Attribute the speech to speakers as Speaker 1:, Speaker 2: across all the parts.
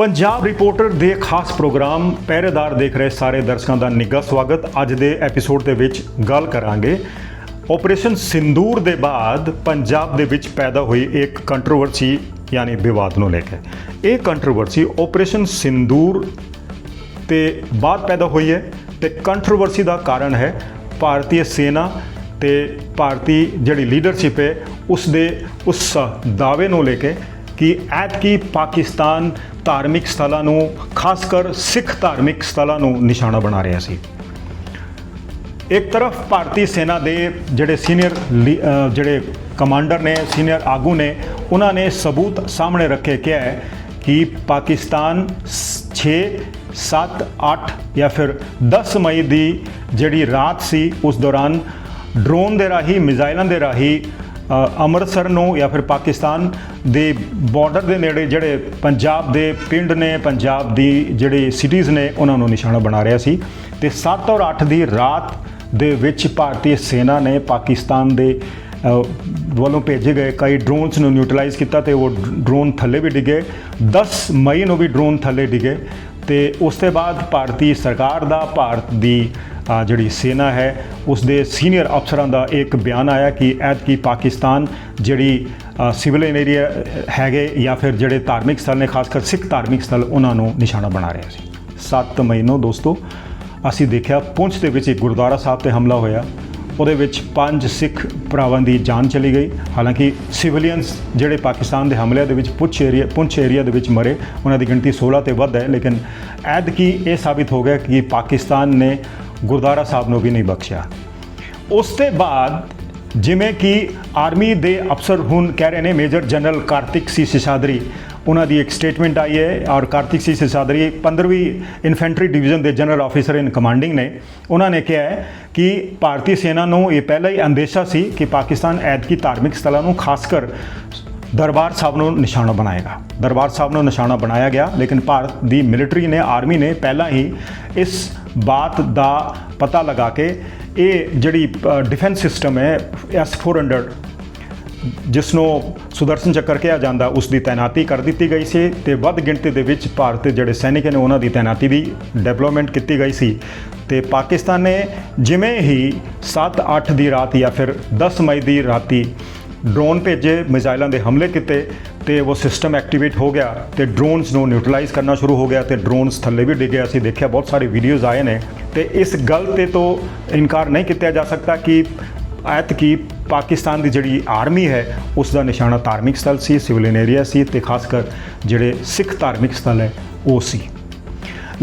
Speaker 1: Punjab reporter ਦੇ ਖਾਸ programme ਪਹਿਰੇਦਾਰ ਦੇਖ ਰਹੇ ਸਾਰੇ ਦਰਸ਼ਕਾਂ ਦਾ ਨਿੱਘਾ ਸਵਾਗਤ। ਅੱਜ ਦੇ ਐਪੀਸੋਡ ਦੇ ਵਿੱਚ ਗੱਲ ਕਰਾਂਗੇ। ਆਪਰੇਸ਼ਨ ਸਿੰਦੂਰ ਦੇ ਬਾਅਦ ਪੰਜਾਬ ਦੇ ਵਿੱਚ ਪੈਦਾ ਹੋਈ ਇੱਕ ਕੰਟਰੋਵਰਸੀ ਯਾਨੀ ਵਿਵਾਦ ਨੂੰ ਲੈ ਕੇ। ਇਹ ਕੰਟਰੋਵਰਸੀ ਆਪਰੇਸ਼ਨ ਸਿੰਦੂਰ ਤੇ ਬਾਅਦ ਪੈਦਾ ਹੋਈ ਹੈ ਤੇ ਕੰਟਰੋਵਰਸੀ ਦਾ ਕਾਰਨ ਹੈ ਭਾਰਤੀ ਸੈਨਾ ਤੇ ਭਾਰਤੀ ਜਿਹੜੀ ਲੀਡਰਸ਼ਿਪ ਹੈ ਉਸ ਦੇ ਉਸ ਦਾਅਵੇ ਨੂੰ ਲੈ ਕੇ ਕਿ ਐਤਕੀ ਪਾਕਿਸਤਾਨ ਧਾਰਮਿਕ ਸਥਲਾਂ ਨੂੰ ਖਾਸ ਕਰ ਸਿੱਖ ਧਾਰਮਿਕ ਸਥਲਾਂ ਨੂੰ ਨਿਸ਼ਾਨਾ ਬਣਾ ਰਿਹਾ ਸੀ। ਇੱਕ ਤਰਫ ਭਾਰਤੀ ਸੈਨਾ ਦੇ ਜਿਹੜੇ ਸੀਨੀਅਰ ਜਿਹੜੇ ਕਮਾਂਡਰ ਨੇ, ਸੀਨੀਅਰ ਆਗੂ ਨੇ, ਉਹਨਾਂ ਨੇ ਸਬੂਤ ਸਾਹਮਣੇ ਰੱਖੇ ਕਿਹਾ ਹੈ ਕਿ ਪਾਕਿਸਤਾਨ 6 7 8 ਜਾਂ ਫਿਰ 10 ਮਈ ਦੀ ਜਿਹੜੀ ਰਾਤ ਸੀ, ਉਸ ਦੌਰਾਨ ਡਰੋਨ ਦੇ ਰਾਹੀਂ, ਮਿਜ਼ਾਈਲਾਂ ਦੇ ਰਾਹੀਂ ਅੰਮ੍ਰਿਤਸਰ ਨੂੰ ਜਾਂ ਫਿਰ ਪਾਕਿਸਤਾਨ ਦੇ ਬਾਰਡਰ ਦੇ ਨੇੜੇ ਜਿਹੜੇ ਪੰਜਾਬ ਦੇ ਪਿੰਡ ਨੇ, ਪੰਜਾਬ ਦੀ ਜਿਹੜੇ ਸਿਟੀਜ਼ ਨੇ, ਉਹਨਾਂ ਨੂੰ ਨਿਸ਼ਾਨਾ ਬਣਾ ਰਿਹਾ ਸੀ। ਤੇ 7 ਔਰ 8 ਦੀ ਰਾਤ ਦੇ ਵਿੱਚ ਭਾਰਤੀ ਸੈਨਾ ਨੇ ਪਾਕਿਸਤਾਨ ਦੇ ਵੱਲੋਂ ਭੇਜੇ ਗਏ ਕਈ ਡਰੋਨਸ ਨੂੰ ਨਿਊਟਰਲਾਈਜ਼ ਕੀਤਾ ਤੇ ਉਹ ਡਰੋਨ ਥੱਲੇ ਵੀ ਡਿੱਗੇ। 10 ਮਈ ਨੂੰ ਵੀ ਡਰੋਨ ਥੱਲੇ ਡਿੱਗੇ। ਤੇ ਉਸ ਤੋਂ ਬਾਅਦ ਭਾਰਤੀ ਸਰਕਾਰ ਦਾ, ਭਾਰਤ ਦੀ ਜਿਹੜੀ ਸੈਨਾ ਹੈ ਉਸ ਦੇ ਸੀਨੀਅਰ ਅਫਸਰਾਂ ਦਾ ਇੱਕ ਬਿਆਨ ਆਇਆ ਕਿ ਐਤਕੀ ਪਾਕਿਸਤਾਨ ਜਿਹੜੀ ਸਿਵਲ ਏਰੀਆ ਹੈਗੇ ਜਾਂ ਫਿਰ ਜਿਹੜੇ ਧਾਰਮਿਕ ਸਥਲ ਨੇ ਖਾਸ ਕਰ ਸਿੱਖ ਧਾਰਮਿਕ ਸਥਲ, ਉਹਨਾਂ ਨੂੰ ਨਿਸ਼ਾਨਾ ਬਣਾ ਰਿਹਾ ਸੀ। 7 ਮਈ ਨੂੰ ਦੋਸਤੋ, ਅਸੀਂ ਦੇਖਿਆ ਪੁੰਛ ਦੇ ਵਿੱਚ ਇੱਕ ਗੁਰਦੁਆਰਾ ਸਾਹਿਬ ਤੇ ਹਮਲਾ ਹੋਇਆ। ਉਹਦੇ ਵਿੱਚ ਪੰਜ ਸਿੱਖ ਭਰਾਵਾਂ ਦੀ ਜਾਨ ਚਲੀ ਗਈ। ਹਾਲਾਂਕਿ ਸਿਵਲੀਅਨਸ ਜਿਹੜੇ ਪਾਕਿਸਤਾਨ ਦੇ ਹਮਲਿਆਂ ਦੇ ਵਿੱਚ ਪੁੰਛ ਏਰੀਆ ਪੁੰਛ ਏਰੀਆ ਦੇ ਵਿੱਚ ਮਰੇ। ਉਹਨਾਂ ਦੀ ਗਿਣਤੀ 16 ਤੇ ਵੱਧ ਹੈ, ਲੇਕਿਨ ਐਦ ਕੀ ਇਹ ਸਾਬਿਤ ਹੋ ਗਿਆ ਕਿ ਪਾਕਿਸਤਾਨ ਨੇ ਗੁਰਦੁਆਰਾ ਸਾਹਿਬ ਨੂੰ ਵੀ ਨਹੀਂ ਬਖਸ਼ਿਆ। ਉਸ ਤੋਂ ਬਾਅਦ ਜਿਵੇਂ ਕਿ ਆਰਮੀ ਦੇ ਅਫਸਰ ਹੁਣ ਕਹਿ ਰਹੇ ਨੇ, major general Kartik C Seshadri, ਉਹਨਾਂ ਦੀ ਇੱਕ ਸਟੇਟਮੈਂਟ ਆਈ ਹੈ ਔਰ ਕਾਰਤਿਕ ਸੀ ਸਿਸਾਦਰੀ 15ਵੀਂ ਇਨਫੈਂਟਰੀ ਡਿਵੀਜ਼ਨ ਦੇ ਜਨਰਲ ਆਫੀਸਰ ਇਨ ਕਮਾਂਡਿੰਗ ਨੇ। ਉਹਨਾਂ ਨੇ ਕਿਹਾ ਹੈ ਕਿ ਭਾਰਤੀ ਸੈਨਾ ਨੂੰ ਇਹ ਪਹਿਲਾਂ ਹੀ ਅੰਦੇਸ਼ਾ ਸੀ ਕਿ ਪਾਕਿਸਤਾਨ ਐਤਕੀ ਧਾਰਮਿਕ ਸਥਲਾਂ ਨੂੰ ਖਾਸ ਕਰ ਦਰਬਾਰ ਸਾਹਿਬ ਨੂੰ ਨਿਸ਼ਾਨਾ ਬਣਾਏਗਾ। ਦਰਬਾਰ ਸਾਹਿਬ ਨੂੰ ਨਿਸ਼ਾਨਾ ਬਣਾਇਆ ਗਿਆ, ਲੇਕਿਨ ਭਾਰਤ ਦੀ ਮਿਲਟਰੀ ਨੇ ਆਰਮੀ ਨੇ ਪਹਿਲਾਂ ਹੀ ਇਸ ਬਾਤ ਦਾ ਪਤਾ ਲਗਾ ਕੇ ਇਹ ਜਿਹੜੀ ਡਿਫੈਂਸ ਸਿਸਟਮ ਹੈ S400 ਜਿਸ ਨੂੰ ਸੁਦਰਸ਼ਨ ਚੱਕਰ ਕਿਹਾ ਜਾਂਦਾ, ਉਸ ਦੀ ਤਾਇਨਾਤੀ ਕਰ ਦਿੱਤੀ ਗਈ ਸੀ ਤੇ ਵੱਧ ਗਿਣਤੀ ਦੇ ਵਿੱਚ ਭਾਰਤ ਦੇ ਜਿਹੜੇ ਸੈਨਿਕ ਨੇ, ਉਹਨਾਂ ਦੀ ਤਾਇਨਾਤੀ ਦੀ ਡਿਵੈਲਪਮੈਂਟ ਕੀਤੀ ਗਈ ਸੀ। ਤੇ ਪਾਕਿਸਤਾਨ ਨੇ ਜਿਵੇਂ ਹੀ 7-8 ਦੀ ਰਾਤ ਜਾਂ ਫਿਰ 10 ਮਈ ਦੀ ਰਾਤੀ ਡਰੋਨ ਭੇਜੇ ਮਿਜ਼ਾਈਲਾਂ ਦੇ ਹਮਲੇ ਕੀਤੇ ਤੇ ਉਹ ਸਿਸਟਮ ਐਕਟੀਵੇਟ ਹੋ ਗਿਆ ਤੇ ਡਰੋਨਸ ਨੂੰ ਨਿਊਟਰਲਾਈਜ਼ ਕਰਨਾ ਸ਼ੁਰੂ ਹੋ ਗਿਆ ਤੇ ਡਰੋਨਸ ਥੱਲੇ ਵੀ ਡਿੱਗੇ। ਅਸੀਂ ਦੇਖਿਆ ਬਹੁਤ ਸਾਰੇ ਵੀਡੀਓਜ਼ ਆਏ ਨੇ ਤੇ ਇਸ ਗੱਲ ਤੇ ਤੋਂ ਇਨਕਾਰ ਨਹੀਂ ਕੀਤਾ ਜਾ ਸਕਦਾ ਕਿ ਐਤ ਕੀ ਪਾਕਿਸਤਾਨ ਦੀ ਜਿਹੜੀ ਆਰਮੀ ਹੈ, ਉਸ ਦਾ ਨਿਸ਼ਾਨਾ ਧਾਰਮਿਕ ਸਥਲ ਸੀ ਸਿਵਲਿਅਨ ਏਰੀਆ ਸੀ ਤੇ ਖਾਸ ਕਰ ਜਿਹੜੇ ਸਿੱਖ ਧਾਰਮਿਕ ਸਥਲ ਹੈ, ਉਹ ਸੀ।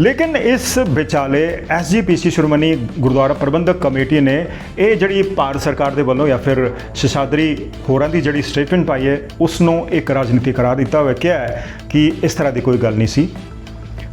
Speaker 1: ਲੇਕਿਨ ਇਸ ਵਿਚਾਲੇ ਐਸਜੀਪੀਸੀ ਸ਼੍ਰੋਮਣੀ ਗੁਰਦੁਆਰਾ ਪ੍ਰਬੰਧਕ ਕਮੇਟੀ ਨੇ ਇਹ ਜਿਹੜੀ ਭਾਰਤ ਸਰਕਾਰ ਦੇ ਵੱਲੋਂ ਜਾਂ ਫਿਰ ਸ਼ਸ਼ਾਦਰੀ ਹੋਰਾਂ ਦੀ ਜਿਹੜੀ ਸਟੇਟਮੈਂਟ ਪਾਈ ਹੈ ਉਸ ਨੂੰ ਇੱਕ ਰਾਜਨੀਤੀ ਕਰਾਰ ਦਿੱਤਾ ਹੋਇਆ, ਕਿਹਾ ਹੈ ਕਿ ਇਸ ਤਰ੍ਹਾਂ ਦੀ ਕੋਈ ਗੱਲ ਨਹੀਂ ਸੀ।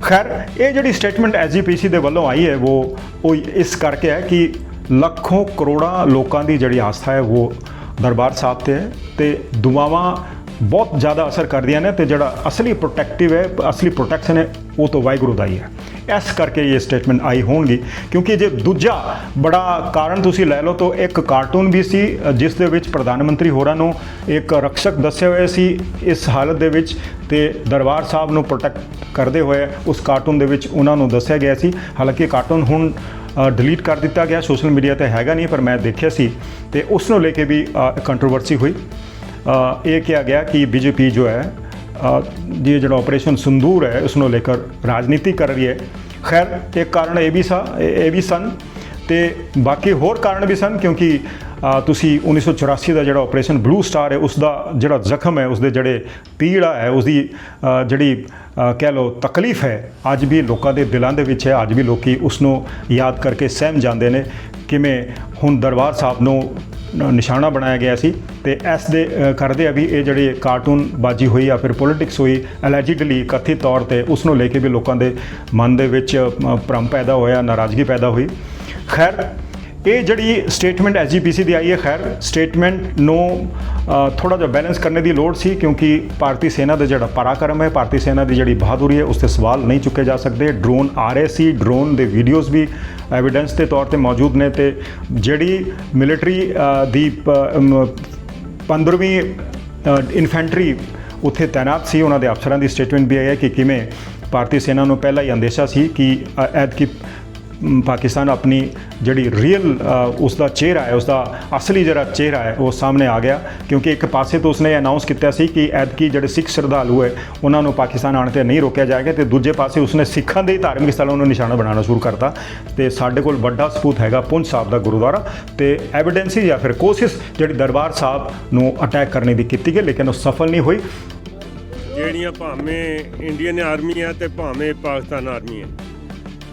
Speaker 1: ਖੈਰ, ਇਹ ਜਿਹੜੀ ਸਟੇਟਮੈਂਟ ਐਸਜੀਪੀਸੀ ਦੇ ਵੱਲੋਂ ਆਈ ਹੈ, ਉਹ ਉਹ ਇਸ ਕਰਕੇ ਹੈ ਕਿ ਲੱਖੋਂ ਕਰੋੜਾਂ ਲੋਕਾਂ ਦੀ ਜਿਹੜੀ ਆਸਥਾ ਹੈ, ਉਹ ਦਰਬਾਰ ਸਾਹਿਬ ਤੇ ਹੈ ਤੇ ਦੁਆਵਾਂ ਬਹੁਤ ਜ਼ਿਆਦਾ ਅਸਰ ਕਰਦੀਆਂ ਨੇ ਤੇ ਜਿਹੜਾ ਅਸਲੀ ਪ੍ਰੋਟੈਕਟਿਵ ਹੈ, ਅਸਲੀ ਪ੍ਰੋਟੈਕਸ਼ਨ ਹੈ, ਉਹ ਤਾਂ ਵਾਹਿਗੁਰੂ ਦਾ ਹੀ ਹੈ। ਇਸ ਕਰਕੇ ਇਹ ਸਟੇਟਮੈਂਟ ਆਈ ਹੋਣਗੀ, ਕਿਉਂਕਿ ਜੇ ਦੂਜਾ ਬੜਾ ਕਾਰਨ ਤੁਸੀਂ ਲੈ ਲਓ ਤਾਂ ਇੱਕ ਕਾਰਟੂਨ ਵੀ ਸੀ, ਜਿਸ ਦੇ ਵਿੱਚ ਪ੍ਰਧਾਨ ਮੰਤਰੀ ਹੋਰਾਂ ਨੂੰ ਇੱਕ ਰਕਸ਼ਕ ਦੱਸਿਆ ਹੋਏ ਸੀ, ਇਸ ਹਾਲਤ ਦੇ ਵਿੱਚ ਤੇ ਦਰਬਾਰ ਸਾਹਿਬ ਨੂੰ ਪ੍ਰੋਟੈਕਟ ਕਰਦੇ ਹੋਏ ਉਸ ਕਾਰਟੂਨ ਦੇ ਵਿੱਚ ਉਹਨਾਂ ਨੂੰ ਦੱਸਿਆ ਗਿਆ ਸੀ। ਹਾਲਾਂਕਿ ਕਾਰਟੂਨ ਹੁਣ ਡਿਲੀਟ ਕਰ ਦਿੱਤਾ ਗਿਆ ਸੋਸ਼ਲ ਮੀਡੀਆ ਤੇ ਹੈਗਾ ਨਹੀਂ, ਪਰ ਮੈਂ ਦੇਖਿਆ ਸੀ ਤੇ ਉਸ ਨੂੰ ਲੈ ਕੇ ਵੀ ਕੰਟਰੋਵਰਸੀ ਹੋਈ। ਅ, ਇਹ ਕਿਹਾ ਗਿਆ ਕਿ ਬੀਜੇਪੀ ਜੋ ਹੈ ਅ, ਇਹ ਜਿਹੜਾ ਆਪਰੇਸ਼ਨ ਸੰਦੂਰ ਹੈ ਉਸ ਨੂੰ ਲੈ ਕੇ ਰਾਜਨੀਤੀ ਕਰ ਰਹੀ ਹੈ। ਖੈਰ ਇੱਕ ਕਾਰਨ ਇਹ ਵੀ ਸਾ ਇਹ ਵੀ ਸਨ ਤੇ ਬਾਕੀ ਹੋਰ ਕਾਰਨ ਵੀ ਸਨ ਕਿਉਂਕਿ ਅ, ਤੁਸੀਂ 1984 ਦਾ ਜਿਹੜਾ ਆਪਰੇਸ਼ਨ ਬਲੂ ਸਟਾਰ ਹੈ ਉਸ ਦਾ ਜਿਹੜਾ ਜ਼ਖਮ ਹੈ ਉਸ ਦੇ ਜਿਹੜੇ ਪੀੜਾ ਹੈ ਉਸ ਦੀ ਜਿਹੜੀ ਕਹਿ ਲਓ ਤਕਲੀਫ ਹੈ ਅੱਜ ਵੀ ਲੋਕਾਂ ਦੇ ਦਿਲਾਂ ਦੇ ਵਿੱਚ ਹੈ ਅੱਜ ਵੀ ਲੋਕੀ ਉਸ ਨੂੰ ਯਾਦ ਕਰਕੇ ਸਹਿਮ ਜਾਂਦੇ ਨੇ। ਕਿਵੇਂ ਹੁਣ ਦਰਬਾਰ ਸਾਹਿਬ ਨੂੰ ਨਿਸ਼ਾਨਾ ਬਣਾਇਆ ਗਿਆ ਸੀ ਤੇ ਇਸ ਦੇ ਅ, ਕਰਦੇ ਆ ਵੀ ਇਹ ਜਿਹੜੇ ਕਾਰਟੂਨ ਬਾਜੀ ਹੋਈ ਜਾਂ ਫਿਰ ਪੋਲਿਟਿਕਸ ਹੋਈ ਅਲੈਜਿਡਲੀ ਕਥਿਤ ਤੌਰ ਤੇ ਉਸ ਨੂੰ ਲੈ ਕੇ ਵੀ ਲੋਕਾਂ ਦੇ ਮਨ ਦੇ ਵਿੱਚ ਅ, ਭਰਮ ਪੈਦਾ ਹੋਇਆ ਨਾਰਾਜ਼ਗੀ ਪੈਦਾ ਹੋਈ। ਖੈਰ ਇਹ ਜਿਹੜੀ ਸਟੇਟਮੈਂਟ ਐਸਜੀਪੀਸੀ ਦੀ ਆਈ ਹੈ ਖੈਰ ਸਟੇਟਮੈਂਟ ਨੂੰ ਥੋੜਾ ਜਿਹਾ ਬੈਲੈਂਸ ਕਰਨ ਦੀ ਲੋੜ ਸੀ ਕਿਉਂਕਿ ਭਾਰਤੀ ਸੈਨਾ ਦਾ ਜਿਹੜਾ ਪਰਾਕਰਮ ਹੈ ਭਾਰਤੀ ਸੈਨਾ ਦੀ ਜਿਹੜੀ ਬਹਾਦੁਰੀ ਹੈ ਉਸ ਤੇ ਸਵਾਲ ਨਹੀਂ ਚੁੱਕੇ ਜਾ ਸਕਦੇ। ਡਰੋਨ ਆ ਰਹੇ ਸੀ ਡਰੋਨ ਦੇ ਵੀਡੀਓਜ਼ ਵੀ ਐਵੀਡੈਂਸ ਦੇ ਤੌਰ ਤੇ ਮੌਜੂਦ ਨੇ ਤੇ ਜਿਹੜੀ ਮਿਲਟਰੀ ਦੀ ਪ- 15ਵੀਂ ਇਨਫੈਂਟਰੀ ਉੱਥੇ ਤਾਇਨਾਤ ਸੀ ਉਹਨਾਂ ਦੇ ਅਫਸਰਾਂ ਦੀ ਸਟੇਟਮੈਂਟ ਵੀ ਆਈ ਹੈ ਕਿ ਕਿਵੇਂ ਭਾਰਤੀ ਸੈਨਾ ਨੂੰ ਪਹਿਲਾਂ ਹੀ ਅੰਦੇਸ਼ਾ ਸੀ ਕਿ ਅ, ਐਤਕੀ ਪਾਕਿਸਤਾਨ ਆਪਣੀ ਜਿਹੜੀ ਰੀਅਲ ਉਸ ਦਾ ਚਿਹਰਾ ਹੈ ਉਸ ਦਾ ਅਸਲੀ ਜਿਹੜਾ ਚਿਹਰਾ ਹੈ, ਉਹ ਸਾਹਮਣੇ ਆ ਗਿਆ। ਕਿਉਂਕਿ ਇੱਕ ਪਾਸੇ ਤੋਂ ਉਸਨੇ ਅਨਾਉਂਸ ਕੀਤਾ ਸੀ ਕਿ ਐਤਕੀ ਜਿਹੜੇ ਸਿੱਖ ਸ਼ਰਧਾਲੂ ਹੈ, ਉਹਨਾਂ ਨੂੰ ਪਾਕਿਸਤਾਨ ਆਉਣ ਤੇ ਨਹੀਂ ਰੋਕਿਆ ਜਾਏਗਾ ਤੇ ਦੂਜੇ ਪਾਸੇ ਉਸਨੇ ਸਿੱਖਾਂ ਦੇ ਧਾਰਮਿਕ ਸਥਲਾਂ ਨੂੰ ਨਿਸ਼ਾਨਾ ਬਣਾਉਣਾ ਸ਼ੁਰੂ ਕਰਤਾ। ਤੇ ਸਾਡੇ ਕੋਲ ਵੱਡਾ ਸਬੂਤ ਹੈਗਾ ਪੁੰਛ ਸਾਹਿਬ ਦਾ ਗੁਰਦੁਆਰਾ। ਤੇ ਐਵੀਡੈਂਸ ਜਾਂ ਫਿਰ ਕੋਸ਼ਿਸ਼ ਜਿਹੜੀ ਦਰਬਾਰ ਸਾਹਿਬ ਨੂੰ ਅਟੈਕ ਕਰਨ ਦੀ ਕੀਤੀ ਗਈ, ਲੇਕਿਨ ਉਹ ਸਫਲ ਨਹੀਂ ਹੋਈ।
Speaker 2: ਜਿਹੜੀਆਂ ਭਾਵੇਂ ਇੰਡੀਅਨ ਆਰਮੀ ਆ ਤੇ ਭਾਵੇਂ ਪਾਕਿਸਤਾਨ ਆਰਮੀ ਹੈ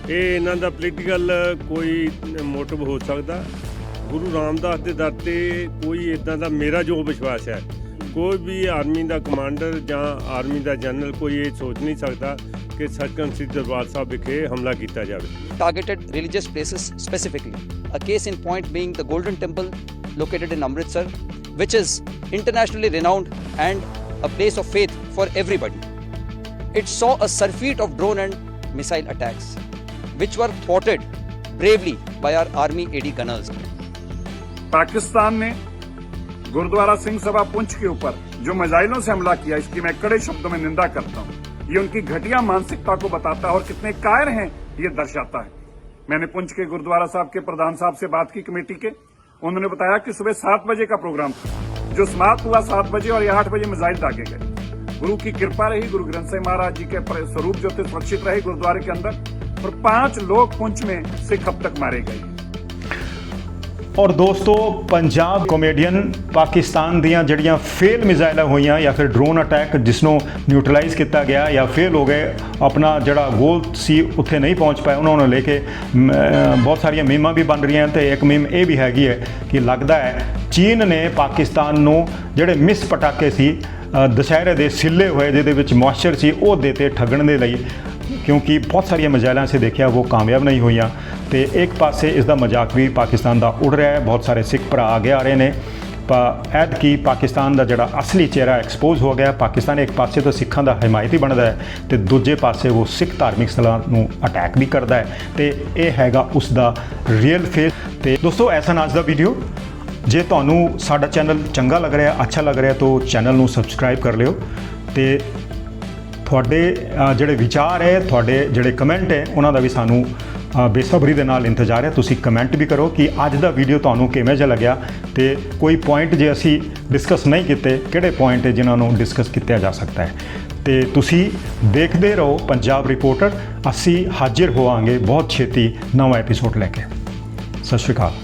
Speaker 2: ਇਹ ਇਹਨਾਂ ਦਾ ਪੋਲੀਟੀਕਲ ਕੋਈ ਮੋਟਿਵ ਹੋ ਸਕਦਾ ਗੁਰੂ ਰਾਮਦਾਸ ਦੇ ਦਰ ਤੇ ਕੋਈ ਇਦਾਂ ਦਾ ਮੇਰਾ ਜੋ ਵਿਸ਼ਵਾਸ ਹੈ ਕੋਈ ਵੀ ਆਰਮੀ ਦਾ ਕਮਾਂਡਰ ਜਾਂ ਆਰਮੀ ਦਾ ਜਨਰਲ ਕੋਈ ਇਹ ਸੋਚ ਨਹੀਂ ਸਕਦਾ ਕਿ ਸੱਚਖੰਡ ਸ੍ਰੀ ਦਰਬਾਰ ਸਾਹਿਬ ਵਿਖੇ ਹਮਲਾ ਕੀਤਾ ਜਾਵੇ
Speaker 3: targeted religious places specifically. A case in point being the Golden Temple located in Amritsar, which is internationally renowned and a place of faith for everybody. It saw a surfeit of drone and missile attacks, which were thwarted bravely by our army AD gunners.
Speaker 4: Pakistan ने गुरुद्वारा सिंह सभा पुंछ के ऊपर जो मिसाइलों से हमला किया, इसकी मैं कड़े शब्दों में निंदा करता हूँ। ये उनकी घटिया मानसिकता को बताता है और कितने कायर हैं, ये दर्शाता है। मैंने पुंछ के गुरुद्वारा साहब के प्रधान साहब से बात की कमेटी के। उन्होंने बताया कि सुबह सात बजे का प्रोग्राम था, जो समाप्त हुआ सात बजे और आठ बजे मिसाइल दागे गए। गुरु की कृपा रही, गुरु ग्रंथ साहिब महाराज जी के स्वरूप जो थे सुरक्षित रहे गुरुद्वारे के अंदर। और पांच लोग पुंछ में सिख अब तक मारे गए
Speaker 1: ਔਰ ਦੋਸਤੋ ਪੰਜਾਬ ਕਾਮੇਡੀਅਨ ਪਾਕਿਸਤਾਨ ਦੀਆਂ ਜਿਹੜੀਆਂ ਫੇਲ ਮਿਜ਼ਾਈਲਾਂ ਹੋਈਆਂ ਜਾਂ ਫਿਰ ਡਰੋਨ ਅਟੈਕ ਜਿਸ ਨੂੰ ਨਿਊਟਰਲਾਈਜ਼ ਕੀਤਾ ਗਿਆ ਜਾਂ ਫੇਲ ਹੋ ਗਏ ਆਪਣਾ ਜਿਹੜਾ ਗੋਲ ਸੀ ਉੱਥੇ ਨਹੀਂ ਪਹੁੰਚ ਪਾਏ ਉਹਨਾਂ ਨੂੰ ਲੈ ਕੇ ਮ, ਅ, ਬਹੁਤ ਸਾਰੀਆਂ ਮੀਮਾਂ ਵੀ ਬਣ ਰਹੀਆਂ ਤੇ ਇੱਕ ਮੀਮ ਇਹ ਵੀ ਹੈਗੀ ਹੈ ਕਿ ਲੱਗਦਾ ਹੈ ਚੀਨ ਨੇ ਪਾਕਿਸਤਾਨ ਨੂੰ ਜਿਹੜੇ ਮਿਸ ਪਟਾਕੇ ਸੀ ਅ, ਦੁਸ਼ਹਿਰੇ ਦੇ ਸਿੱਲੇ ਹੋਏ ਜਿਹਦੇ ਵਿੱਚ ਮੋਇਸਚਰ ਸੀ ਉਹ ਦੇਤੇ ਠੱਗਣ ਦੇ ਲਈ ਕਿਉਂਕਿ ਬਹੁਤ ਸਾਰੀਆਂ ਮਜਾਇਲਾਂ ਸੇ ਦੇਖਿਆ, ਉਹ ਕਾਮਯਾਬ ਨਹੀਂ ਹੋਈਆਂ। ਤੇ ਇੱਕ ਪਾਸੇ ਇਸ ਦਾ ਮਜ਼ਾਕ ਵੀ ਪਾਕਿਸਤਾਨ ਦਾ ਉੜ ਰਿਹਾ ਹੈ। ਬਹੁਤ ਸਾਰੇ ਸਿੱਖ ਭਰਾ ਅੱਗੇ ਆ ਰਹੇ ਨੇ। ਪਰ ਐਦ ਕੀ ਪਾਕਿਸਤਾਨ ਦਾ ਜਿਹੜਾ ਅਸਲੀ ਚਿਹਰਾ ਐਕਸਪੋਜ਼ ਹੋ ਗਿਆ, ਪਾਕਿਸਤਾਨ ਇੱਕ ਪਾਸੇ ਤੋਂ ਸਿੱਖਾਂ ਦਾ ਹਮਾਇਤੀ ਬਣਦਾ ਹੈ ਤੇ ਦੂਜੇ ਪਾਸੇ ਉਹ ਸਿੱਖ ਧਾਰਮਿਕ ਸਥਲਾਂ ਨੂੰ ਅਟੈਕ ਵੀ ਕਰਦਾ ਹੈ। ਤੇ ਇਹ ਹੈਗਾ ਉਸ ਦਾ ਰੀਅਲ ਫੇਸ ਤੇ ਦੋਸਤੋ, ਐਸਾ ਨਾ ਦਾ ਵੀਡੀਓ ਜੇ ਤੁਹਾਨੂੰ ਸਾਡਾ ਚੈਨਲ ਚੰਗਾ ਲੱਗ ਰਿਹਾ, ਅੱਛਾ ਲੱਗ ਰਿਹਾ, ਤਾਂ ਚੈਨਲ ਨੂੰ ਸਬਸਕ੍ਰਾਈਬ ਕਰ ਲਿਓ। ਤੇ ਤੁਹਾਡੇ ਜਿਹੜੇ ਵਿਚਾਰ ਹੈ, ਤੁਹਾਡੇ ਜਿਹੜੇ ਕਮੈਂਟ ਹੈ, ਉਹਨਾਂ ਦਾ ਵੀ ਸਾਨੂੰ ਬੇਸਬਰੀ ਦੇ ਨਾਲ ਇੰਤਜ਼ਾਰ ਹੈ। ਤੁਸੀਂ ਕਮੈਂਟ ਵੀ ਕਰੋ ਕਿ ਅੱਜ ਦਾ ਵੀਡੀਓ ਤੁਹਾਨੂੰ ਕਿਵੇਂ ਜਿਹਾ ਲੱਗਿਆ ਤੇ ਕੋਈ ਪੁਆਇੰਟ ਜੇ ਅਸੀਂ ਡਿਸਕਸ ਨਹੀਂ ਕੀਤੇ, ਕਿਹੜੇ ਪੁਆਇੰਟ ਹੈ ਜਿਨ੍ਹਾਂ ਨੂੰ ਡਿਸਕਸ ਕੀਤਾ ਜਾ ਸਕਦਾ ਹੈ। ਤੇ ਤੁਸੀਂ ਦੇਖਦੇ ਰਹੋ ਪੰਜਾਬ ਰਿਪੋਰਟਰ ਅਸੀਂ ਹਾਜ਼ਰ ਹੋਵਾਂਗੇ ਬਹੁਤ ਛੇਤੀ ਨਵਾਂ ਐਪੀਸੋਡ ਲੈ ਕੇ। ਸਤਿ ਸ਼੍ਰੀ ਅਕਾਲ।